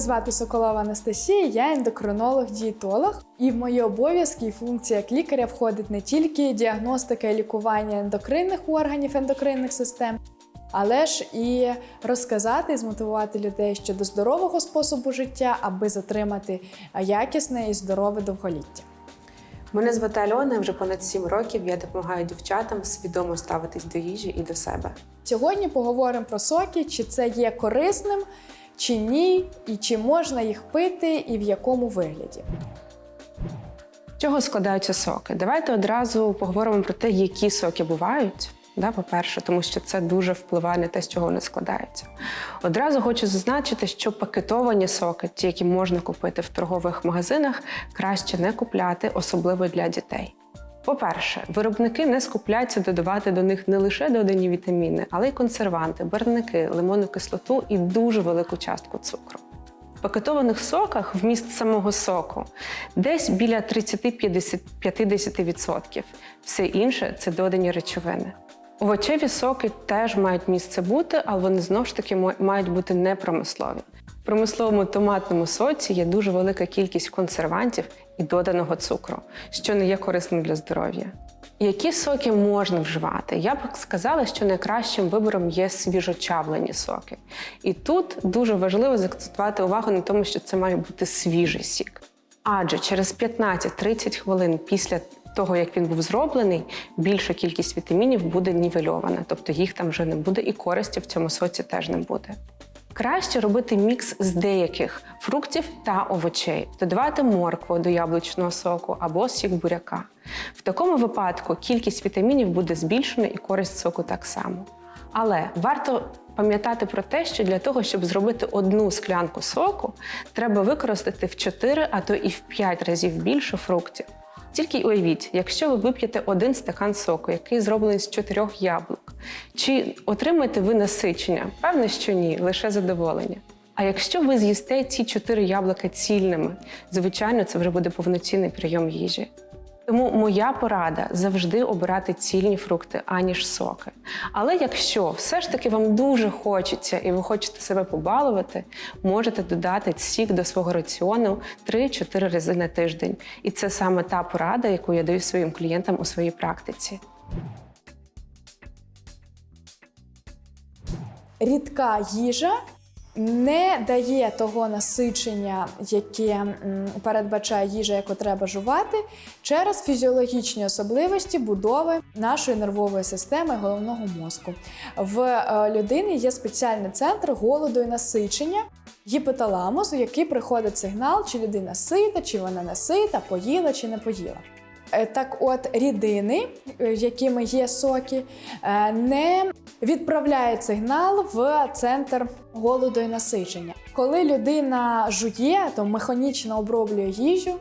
Мене звати Соколова Анастасія, я ендокринолог-дієтолог, і в мої обов'язки і функції як лікаря входить не тільки діагностика і лікування ендокринних органів, ендокринних систем, але ж і розказати і змотивувати людей щодо здорового способу життя, аби затримати якісне і здорове довголіття. Мене звати Альона, вже понад 7 років я допомагаю дівчатам свідомо ставитись до їжі і до себе. Сьогодні поговоримо про соки, чи це є корисним, чи ні, і чи можна їх пити, і в якому вигляді. Чого складаються соки? Давайте одразу поговоримо про те, які соки бувають. Да, по-перше, тому що це дуже впливає на те, з чого вони складаються. Одразу хочу зазначити, що пакетовані соки, ті, які можна купити в торгових магазинах, краще не купляти, особливо для дітей. По-перше, виробники не скупляються додавати до них не лише додані вітаміни, але й консерванти, барвники, лимонну кислоту і дуже велику частку цукру. В пакетованих соках вміст самого соку десь біля 30-50%. Все інше це додані речовини. Овочеві соки теж мають місце бути, але вони знову ж таки мають бути непромислові. В промисловому томатному соці є дуже велика кількість консервантів і доданого цукру, що не є корисним для здоров'я. Які соки можна вживати? Я б сказала, що найкращим вибором є свіжочавлені соки. І тут дуже важливо заакцентувати увагу на тому, що це має бути свіжий сік. Адже через 15-30 хвилин після того, як він був зроблений, більша кількість вітамінів буде нівельована, тобто їх там вже не буде, і користі в цьому соці теж не буде. Краще робити мікс з деяких фруктів та овочей, додавати моркву до яблучного соку або сік буряка. В такому випадку кількість вітамінів буде збільшена і користь соку так само. Але варто пам'ятати про те, що для того, щоб зробити одну склянку соку, треба використати в 4, а то і в 5 разів більше фруктів. Тільки уявіть, якщо ви вип'єте один стакан соку, який зроблений з чотирьох яблук, чи отримаєте ви насичення? Певне, що ні, лише задоволення. А якщо ви з'їсте ці чотири яблука цільними, звичайно, це вже буде повноцінний прийом їжі. Тому моя порада завжди обирати цільні фрукти, аніж соки. Але якщо все ж таки вам дуже хочеться і ви хочете себе побалувати, можете додати сік до свого раціону 3-4 рази на тиждень. І це саме та порада, яку я даю своїм клієнтам у своїй практиці. Рідка їжа не дає того насичення, яке передбачає їжа, яку треба жувати, через фізіологічні особливості будови нашої нервової системи головного мозку. В е, людини є спеціальний центр голоду і насичення. Гіпоталамус, у який приходить сигнал, чи людина сита, чи вона не сита, поїла чи не поїла. Е, Так от рідини, е, якими є соки, е, не відправляють сигнал в центр голоду і насичення. Коли людина жує, то механічно оброблює їжу,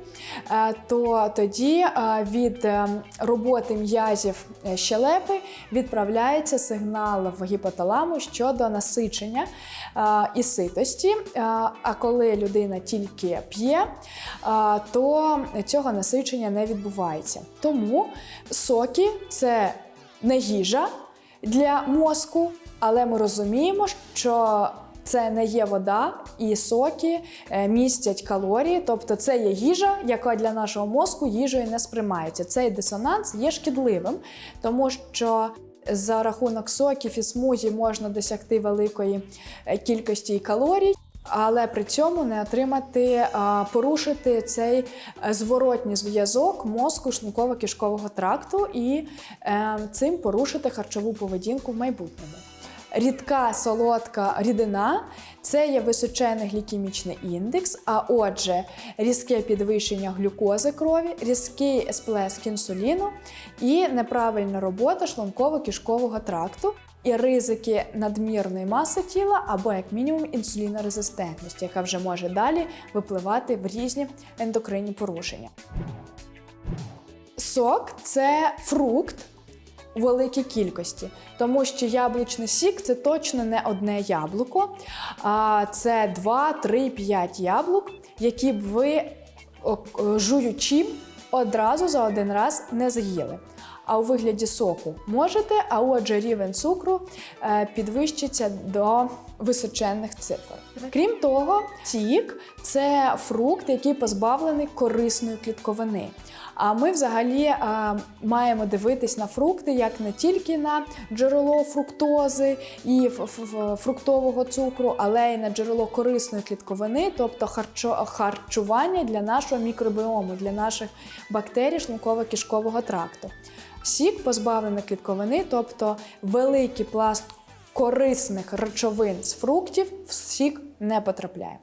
е, то тоді е, від е, роботи м'язів щелепи відправляється сигнал в гіпоталаму щодо насичення і ситості. А коли людина тільки п'є, то цього насичення не відбувається. Тому соки це не їжа для мозку, але ми розуміємо, що це не є вода, і соки е, містять калорії, тобто це є їжа, яка для нашого мозку їжею не сприймається. Цей дисонанс є шкідливим, тому що за рахунок соків і смузі можна досягти великої е, кількості калорій. Але при цьому не отримати, а, порушити цей е, зворотній зв'язок мозку шлунково-кишкового тракту і е, цим порушити харчову поведінку в майбутньому. Рідка солодка рідина це є височений глікемічний індекс, а отже, різке підвищення глюкози крові, різкий сплеск інсуліну і неправильна робота шлунково-кишкового тракту. І ризики надмірної маси тіла або як мінімум інсулінорезистентності, яка вже може далі випливати в різні ендокринні порушення. Сок це фрукт у великій кількості, тому що яблучний сік це точно не одне яблуко, а це 2, 3, 5 яблук, які б ви жуючи одразу за один раз не з'їли. а у вигляді соку можете, а отже, рівень цукру е, підвищиться до височенних цифр. Крім того, тік це фрукт, який позбавлений корисної клітковини. А ми взагалі е, маємо дивитись на фрукти як не тільки на джерело фруктози і фруктового цукру, але й на джерело корисної клітковини, тобто харчування для нашого мікробіому, для наших бактерій шлунково-кишкового тракту. Сік позбавлений клітковини, тобто великий пласт корисних речовин з фруктів в сік не потрапляє.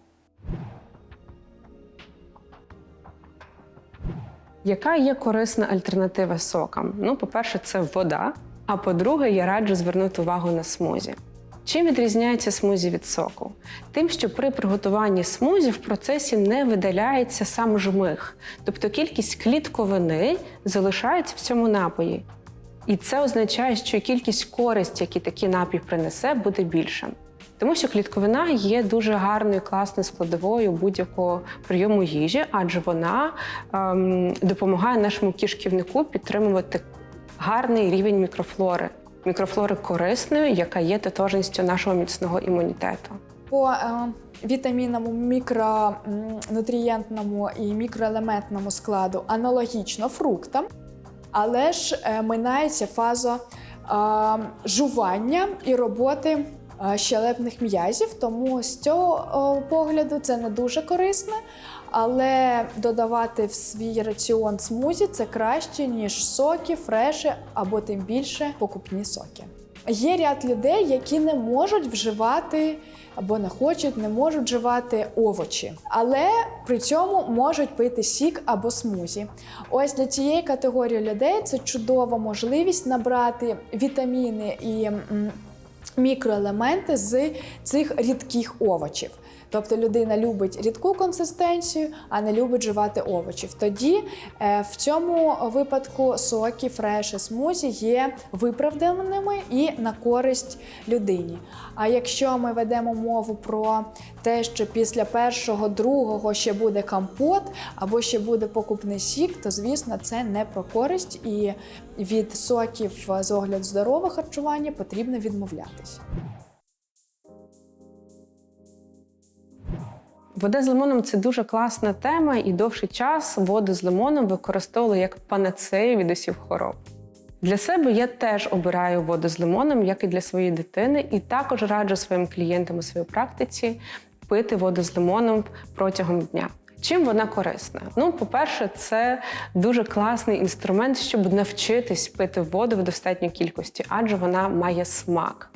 Яка є корисна альтернатива сокам? Ну, по-перше, це вода. А по-друге, я раджу звернути увагу на смузі. Чим відрізняється смузі від соку? Тим, що при приготуванні смузі в процесі не видаляється сам жмих, тобто кількість клітковини залишається в цьому напої. І це означає, що кількість користі, які такий напій принесе, буде більша. Тому що клітковина є дуже гарною, класною складовою будь-якого прийому їжі, адже вона ем, допомагає нашому кишківнику підтримувати гарний рівень мікрофлори, мікрофлори корисної, яка є тотожністю нашого міцного імунітету. По е, вітамінному, мікронутрієнтному і мікроелементному складу аналогічно фруктам, але ж е, минається фаза е, жування і роботи щелепних м'язів, тому з цього е, погляду це не дуже корисне. Але додавати в свій раціон смузі це краще, ніж соки, фреші або тим більше покупні соки. Є ряд людей, які не можуть вживати або не хочуть, не можуть вживати овочі, але при цьому можуть пити сік або смузі. Ось для цієї категорії людей це чудова можливість набрати вітаміни і мікроелементи з цих рідких овочів. Тобто людина любить рідку консистенцію, а не любить вживати овочів. Тоді е, в цьому випадку соки, фреші, смузі є виправданими і на користь людині. А якщо ми ведемо мову про те, що після першого, другого ще буде компот або ще буде покупний сік, то звісно це не про користь, і від соків з огляду здорового харчування потрібно відмовлятися. Вода з лимоном це дуже класна тема, і довший час воду з лимоном використовували як панацею від усіх хвороб. Для себе я теж обираю воду з лимоном, як і для своєї дитини, і також раджу своїм клієнтам у своїй практиці пити воду з лимоном протягом дня. Чим вона корисна? Ну, по-перше, це дуже класний інструмент, щоб навчитись пити воду в достатній кількості, адже вона має смак.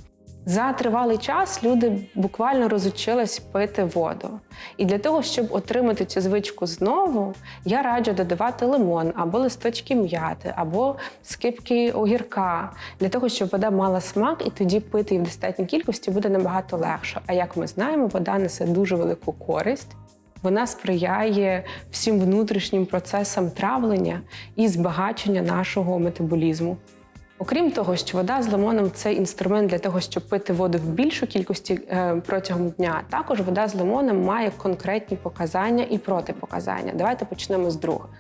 За тривалий час люди буквально розучились пити воду. І для того, щоб отримати цю звичку знову, я раджу додавати лимон або листочки м'яти, або скипки огірка, для того, щоб вода мала смак, і тоді пити її в достатній кількості буде набагато легше. А як ми знаємо, вода несе дуже велику користь. Вона сприяє всім внутрішнім процесам травлення і збагачення нашого метаболізму. Окрім того, що вода з лимоном це інструмент для того, щоб пити воду в більшу кількості е, протягом дня. Також вода з лимоном має конкретні показання і протипоказання. Давайте почнемо з других.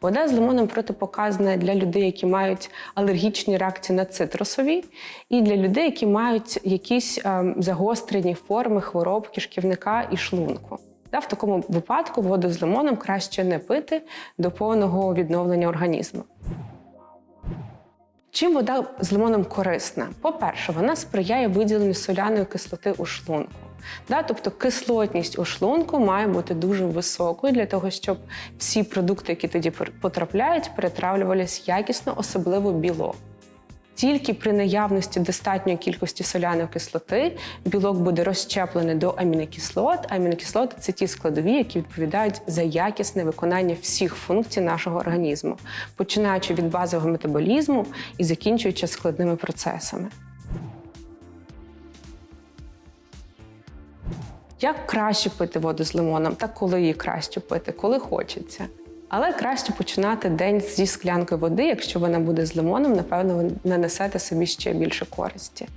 Вода з лимоном протипоказана для людей, які мають алергічні реакції на цитрусові, і для людей, які мають якісь е, загострені форми хвороб кишківника і шлунку. Та в такому випадку воду з лимоном краще не пити до повного відновлення організму. Чим вода з лимоном корисна? По-перше, вона сприяє виділенню соляної кислоти у шлунку. Да, тобто кислотність у шлунку має бути дуже високою для того, щоб всі продукти, які тоді потрапляють, перетравлювалися якісно, особливо білок. Тільки при наявності достатньої кількості соляної кислоти білок буде розщеплений до амінокислот. Амінокислоти це ті складові, які відповідають за якісне виконання всіх функцій нашого організму, починаючи від базового метаболізму і закінчуючи складними процесами. Як краще пити воду з лимоном та коли її краще пити, коли хочеться. Але краще починати день зі склянки води, якщо вона буде з лимоном, напевно, ви нанесете собі ще більше користі.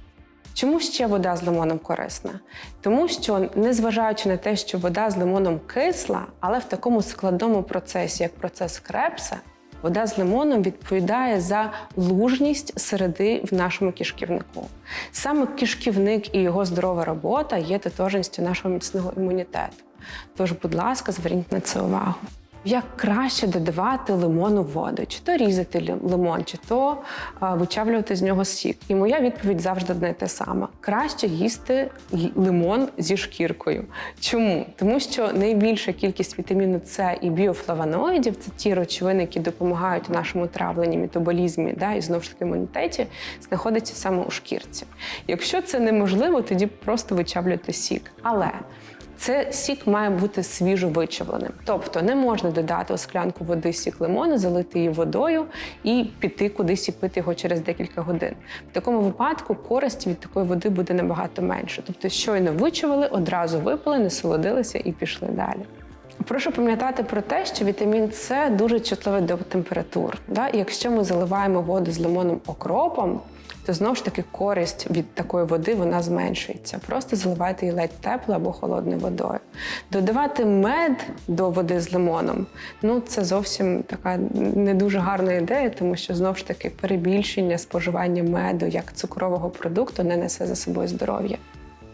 Чому ще вода з лимоном корисна? Тому що, незважаючи на те, що вода з лимоном кисла, але в такому складному процесі, як процес крепса, Вода з лимоном відповідає за лужність середи в нашому кишківнику. Саме кишківник і його здорова робота є тотожністю нашого міцного імунітету. Тож, будь ласка, зверніть на це увагу. Як краще додавати лимон у воду, чи то різати лимон, чи то вичавлювати з нього сік. І моя відповідь завжди одне й те саме: краще їсти лимон зі шкіркою. Чому? Тому що найбільша кількість вітаміну С і біофлавоноїдів це ті речовини, які допомагають нашому травленні, метаболізмі, да, і знову ж таки імунітеті, знаходиться саме у шкірці. Якщо це неможливо, тоді просто вичавлюйте сік. Але це сік має бути свіжо вичавленим. Тобто не можна додати у склянку води сік лимону, залити її водою і піти кудись і пити його через декілька годин. В такому випадку користь від такої води буде набагато менше. Тобто, щойно вичавили, одразу випили, насолодилися і пішли далі. Прошу пам'ятати про те, що вітамін С дуже чутливий до температур. Да? Якщо ми заливаємо воду з лимоном окропом, то знову ж таки користь від такої води вона зменшується. Просто заливайте її ледь теплою або холодною водою. Додавати мед до води з лимоном ну це зовсім така не дуже гарна ідея, тому що знову ж таки перебільшення споживання меду як цукрового продукту не несе за собою здоров'я.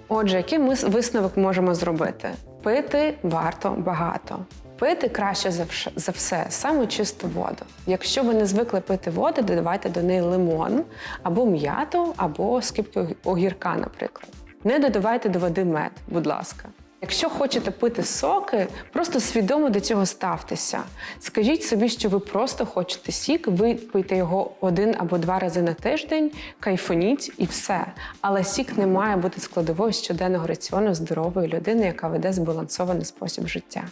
Отже, який ми висновок можемо зробити? Пити варто багато. Пити краще за все, саме чисту воду. Якщо ви не звикли пити воду, додавайте до неї лимон або м'яту, або скипки огірка, наприклад. Не додавайте до води мед, будь ласка. Якщо хочете пити соки, просто свідомо до цього ставтеся. Скажіть собі, що ви просто хочете сік, випийте його один або два рази на тиждень, кайфоніть і все. Але сік не має бути складовою щоденного раціону здорової людини, яка веде збалансований спосіб життя.